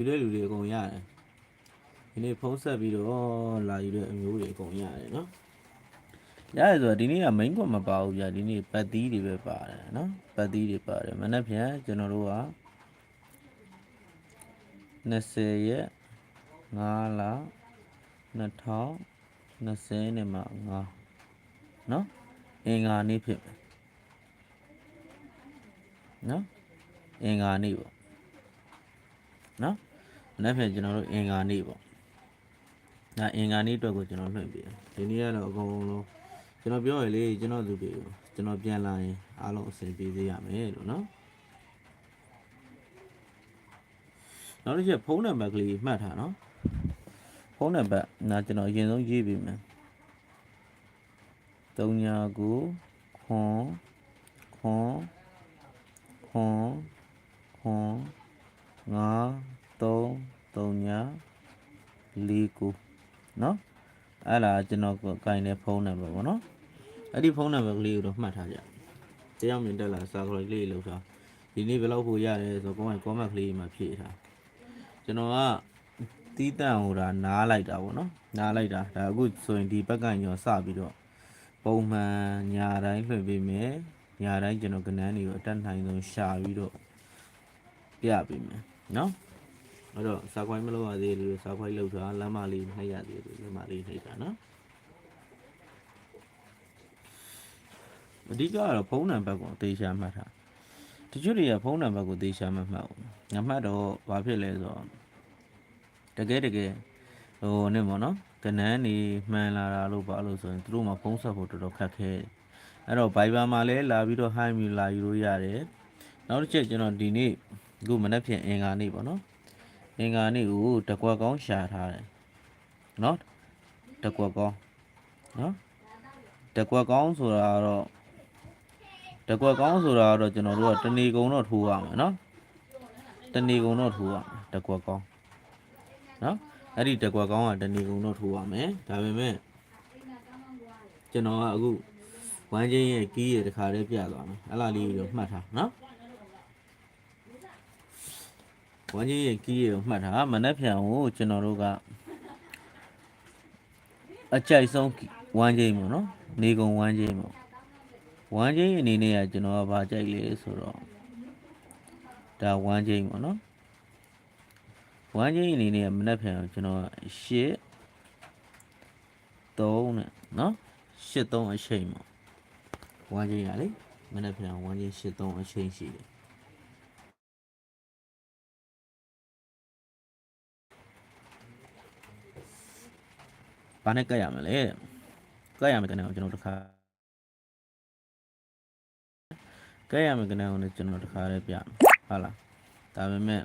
ယူတဲ့လူတွေအကုန်ရတယ်ဒီနေ့ဖုံးဆက်ပြီးတော့လာယူတဲ့အမျိုးတွေအကုန်ရတယ်နော်ရတယ်ဆိုတော့ဒီနေ့က main ကွက်မပါဘူးဗျာဒီနေ့ပတ်သီးတွေပဲပါတယ်နော်ပတ်သီးတွေပါတယ်မနေ့ပြန်ကျွန်တော်တို့က20ရက်5လ2020နဲ့မှ5နော်အင်္ဂါနေ့ဖြစ်မယ်နော်အင်္ဂါနေ့ပေါ့နော် မနေ့ပြန်ကျွန်တော်တို့အင်္ဂါနေ့ပေါ့ဒါအင်္ဂါနေ့အတွက်ကိုကျွန်တော်လွှင့်ပေးတယ်ဒီနေ့ကတော့အကုန်လုံးကျွန်တော်ပြောရလေကျွန်တော်သူတွေကိုကျွန်တော်ပြန်လာရင်အားလုံးအဆင်ပြေစေရမယ်လို့နော်နောက်တစ်ချက်ဖုန်းနံပါတ်ကလေးမှတ်ထားနော်ဖုန်းနံပါတ်နာကျွန်တော်အရင်ဆုံးရေးပေးမယ်39ခွန်ခွန်ခွန်ခွန်5 3 3ညာ4ကိုနော်အဲ့ဒါကျွန်တော်ကင်တဲ့ဖုန်းနံပါတ်ပေါ့နော်အဲ့ဒီဖုန်းနံပါတ်ကလေးကိုတော့မှတ်ထားကြတရားမြင်တက်လာစာကလေးလေးလောက်ထားဒီနေ့ဘယ်လောက်ဖို့ရတယ်ဆိုတော့ကောမန့်ကောမန့်ကလေးမှာဖြည့်ထားကျွန်တော်ကတီးတန့်ဟိုဒါနားလိုက်တာပေါ့နော်နားလိုက်တာဒါအခုဆိုရင်ဒီဘက်ကညောစပြီးတော့ပုံမှန်ညာတိုင်းလွှင့်ပေးမယ်ညာတိုင်းကျွန်တော်ကနန်းတွေကိုအတက်နိုင်ဆုံးရှာပြီးတော့ပြပေးမယ်နော် အဲ့တော့စာခွိုင်းမလုပ်ရသေးလို့စာခွိုင်းလောက်တာလမ်းမလေးနှိပ်ရသေးတယ်လမ်းမလေးနှိပ်တာနော်အဓိကကတော့ဖုန်းနံပါတ်ကိုအသေးချာမှတ်ထားတချို့တွေကဖုန်းနံပါတ်ကိုသေချာမမှတ်ဘူးငါမှတ်တော့ဘာဖြစ်လဲဆိုတော့တကယ်တကယ်ဟိုနဲ့ပေါ့နော်ကနန်းနေမှန်လာတာလို့ပါလို့ဆိုရင်သူတို့မှဖုန်းဆက်ဖို့တော်တော်ခက်ခဲတယ်အဲ့တော့ Viber မှာလည်းလာပြီးတော့ hi မြူလာယူလို့ရတယ်နောက်တစ်ချက်ကျွန်တော်ဒီနေ့အခုမနေ့ဖြန်အင်္ဂါနေ့ပေါ့နော် အင်္ဂါနေ့ကိုတကွက်ကောင်းရှာထားတယ်နော်တကွက်ကောင်းနော်တကွက်ကောင်းဆိုတာကတော့တကွက်ကောင်းဆိုတာကတော့ကျွန်တော်တို့ကတဏီကုံတော့ထိုးရမယ်နော်တဏီကုံတော့ထိုးရမယ်တကွက်ကောင်းနော်အဲ့ဒီတကွက်ကောင်းကတဏီကုံတော့ထိုးရမယ်ဒါပေမဲ့ကျွန်တော်ကအခုဝမ်းချင်းရဲ့ကီးရဲ့တခါတည်းပြသွားမယ်အဲ့လားလေးကိုမှတ်ထားနော် ဝမ်းချင်းရဲ့ကီးရဲ့ကိုမှတ်ထားမနှက်ဖြန်ကိုကျွန်တော်တို့ကအကြိုက်ဆုံးဝမ်းချင်းပေါ့နော်နေကုံဝမ်းချင်းပေါ့ဝမ်းချင်းအနေနဲ့ကကျွန်တော်ကဗာကြိုက်လေဆိုတော့ဒါဝမ်းချင်းပေါ့နော်ဝမ်းချင်းအနေနဲ့ကမနှက်ဖြန်ကိုကျွန်တော်ကရှစ်3နဲ့နော်ရှစ်3အချိန်ပေါ့ဝမ်းချင်းရလေမနှက်ဖြန်ဝမ်းချင်းရှစ်3အချိန်ရှိတယ် ဘာနဲ့ကတ်ရမလဲကတ်ရမယ်ကနေကျွန်တော်တစ်ခါကတ်ရမယ်ကနေကိုလည်းကျွန်တော်တစ်ခါလေးပြမယ်ဟုတ်လားဒါပေမဲ့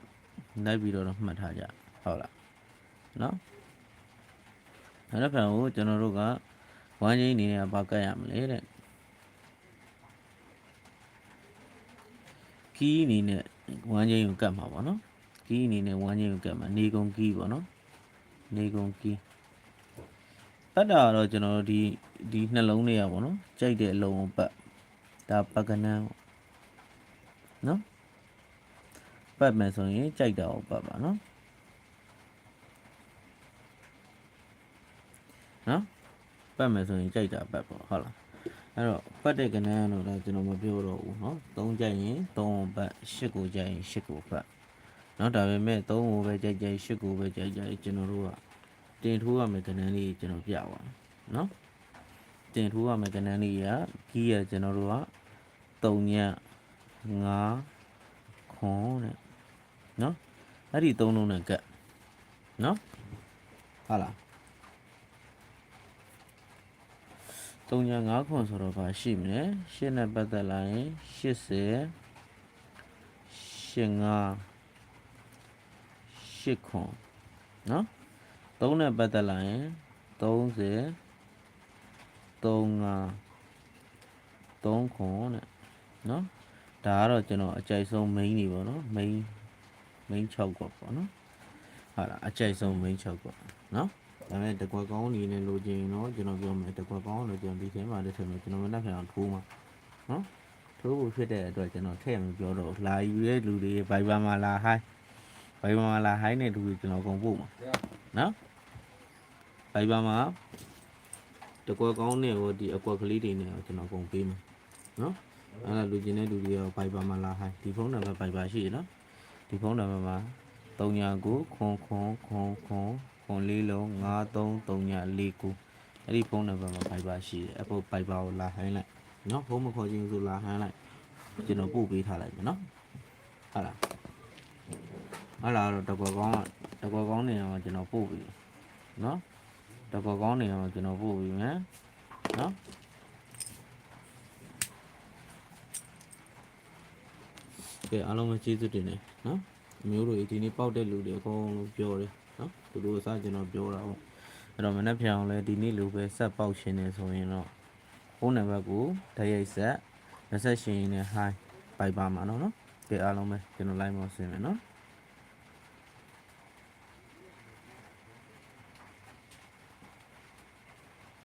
လိုက်ပြီးတော့မှတ်ထားကြဟုတ်လားနော်အဲ့ဒါဖန်ကိုကျွန်တော်တို့ကဝမ်းချင်းအနေနဲ့ဘာကတ်ရမလဲတဲ့ကီးအနေနဲ့ဝမ်းချင်းကိုကတ်မှာပေါ့နော်ကီးအနေနဲ့ဝမ်းချင်းကိုကတ်မှာနေကုံကီးပေါ့နော်နေကုံကီး ပတ်တာကတော့ကျွန်တော်တို့ဒီဒီနှလုံးလေးရပါတော့ကြိုက်တဲ့အလုံးကိုပတ်ဒါပကနန်းပေါ့နော်ပတ်မယ်ဆိုရင်ကြိုက်တာကိုပတ်ပါနော်နော်ပတ်မယ်ဆိုရင်ကြိုက်တာပတ်ပေါ့ဟုတ်လားအဲ့တော့ပတ်တဲ့ကနန်းကတော့ကျွန်တော်မပြောတော့ဘူးเนาะ၃ကြိုက်ရင်၃ကိုပတ်၈ကိုကြိုက်ရင်၈ကိုပတ်เนาะဒါပေမဲ့၃ကိုပဲကြိုက်ကြိုက်၈ကိုပဲကြိုက်ကြိုက်ကျွန်တော်တို့က တင်ထိုးရမယ်ကဏ္ဍလေးကျွန်တော်ပြပါနော်တင်ထိုးရမယ်ကဏ္ဍလေးကဂီးရကျွန်တော်တို့က3ည9ခွန်တဲ့နော်အဲ့ဒီ3လုံးနဲ့ကတ်နော်ဟုတ်လား3ည9ခွန်ဆိုတော့ဘာရှိမလဲ8နဲ့ပတ်သက်လာရင်80 85 8ခွန်နော် 3နဲ့ပတ်သက်လာရင်30 35 3ခွန်တဲ့เนาะဒါကတော့ကျွန်တော်အကြိုက်ဆုံး main နေပေါ့နော် main main 6ကွက်ပေါ့နော်ဟုတ်လားအကြိုက်ဆုံး main 6ကွက်နော်ဒါပေမဲ့တကွက်ကောင်းအနေနဲ့လိုချင်ရင်တော့ကျွန်တော်ပြောမယ်တကွက်ကောင်းလို့ကျွန်တော်ဒီထဲမှာတစ်ထည့်မယ်ကျွန်တော်မနှက်ပြန်အောင်ထိုးမှာနော်ထိုးဖို့ဖြစ်တဲ့အတွက်ကျွန်တော်ထည့်မပြောတော့လာယူတဲ့လူတွေ Viber မှာလာ hi ဘိုင်ဘာမှာလာဟိုင်းတဲ့သူတွေကျွန်တော်အကုန်ပို့မှာနော်ဘိုင် ဘာမှာတကွက်ကောင်းနဲ့ဟိုဒီအကွက်ကလေးတွေနဲ့ကျွန်တော်အကုန်ပေးမှာနော်အဲ့ဒါလူချင်းတဲ့လူတွေရောဘိုင်ဘာမှာလာဟိုင်းဒီဖုန်းနံပါတ်ဘိုင်ဘာရှိရနော်ဒီဖုန်းနံပါတ်မှာ39ခွန်ခွန်ခွန်ခွန်ခွန်လေးလုံး933949အဲ့ဒီဖုန်းနံပါတ်မှာဘိုင်ဘာရှိတယ်အဖို့ဘိုင်ဘာကိုလာဟိုင်းလိုက်နော်ဖုန်းမခေါ်ချင်းဆိုလာဟိုင်းလိုက်ကျွန်တော်ပို့ပေးထားလိုက်မယ်နော်ဟုတ်လားဟာလာတော့တကွက်ကောင်းကတကွက်ကောင်းနေအောင်ကျွန်တော်ပို့ပြီနော် တကွက်ကောင်းနေအောင်ကျွန်တော်ပို့ပြီမယ်နော်ကဲအားလုံးပဲကျေးဇူးတင်တယ်နော်အမျိုးတို့ဒီနေ့ပေါက်တဲ့လူတွေအကုန်လုံးပြောတယ်နော်သူတို့အစားကျွန်တော်ပြောတာပေါ့အဲ့တော့မနေ့ဖြန်အောင်လဲဒီနေ့လူပဲဆက်ပေါက်ရှင်နေဆိုရင်တော့ဖုန်းနံပါတ်ကိုဓာတ်ရိုက်ဆက်20ရှင်နဲ့ high ပိုက်ပါမှာနော်နော်ကဲအားလုံးပဲကျွန်တော် live မှာဆင်မယ်နော်